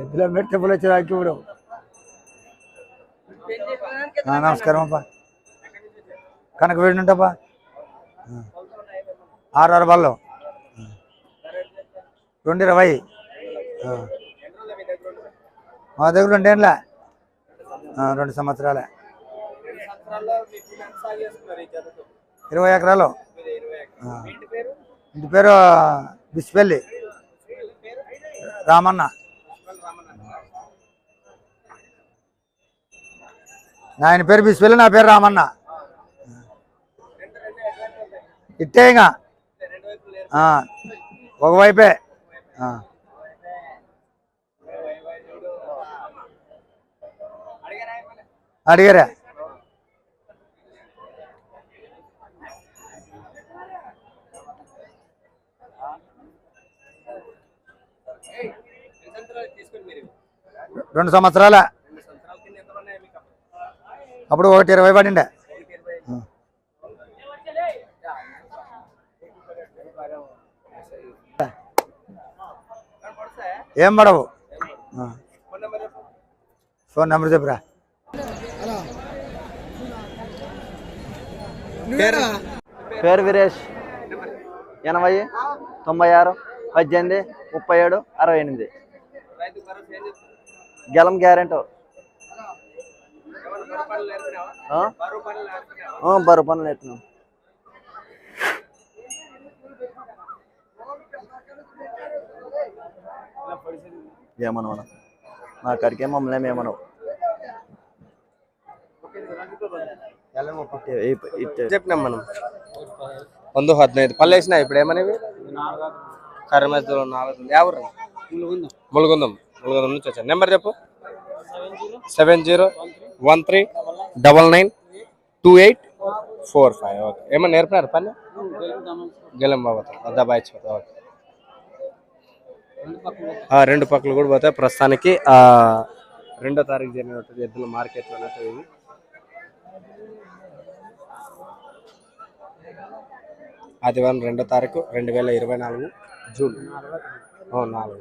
ఎద్దులో మెట్టి పులు వచ్చేదానికి ఇప్పుడు నమస్కారం అప్ప కనక వేడి ఉంటప్పా ఆరు ఆరు రెండు ఇరవై. మా దగ్గర రెండేళ్ళ రెండు సంవత్సరాల. ఇరవై ఎకరాలు. ఇంటి పేరు? బిస్పెల్లి రామన్న. ఆయన పేరు బిస్పెల్లి నా పేరు రామన్న. ఇట్టే ఇంకా. ఒకవైపే అడిగారా? రెండు సంవత్సరాల. అప్పుడు ఒకటి ఇరవై పడిండే. ఏం పడవు. ఫోన్ నెంబర్ చెప్పురా. పేరు? వీరేష్. ఎనభై తొంభై ఆరు పద్దెనిమిది ముప్పై ఏడు అరవై ఎనిమిది. గెలం గ్యారెంటీ. బరువు పనులు ఎట్టినాం ఏమను మనం నా కడికే మమ్మల్ని ఏమను చెప్పినాం మనం. వంద హద్నైదు. పళ్ళు వేసినా ఇప్పుడు ఏమనేవి? కర్రమేస్తులు నాలుగు ఎవరు? ములుగుందం. ములుగుందం. నుంచి వచ్చాను నెంబర్ చెప్పు. Seven zero. One three. Double nine two eight four five okay. ఏమన్నా నేర్పినారు పని? గెలం బాబా దబాయి ఓకే. ఆ, రెండు పక్కలు కూడా పోతాయి. ప్రస్తుతానికి రెండో తారీఖు జరిగినట్టు ఎద్దుల మార్కెట్లో ఉన్నట్టు ఆదివారం రెండో తారీఖు రెండు వేల ఇరవై నాలుగు జూన్. ఓ, నాలుగు.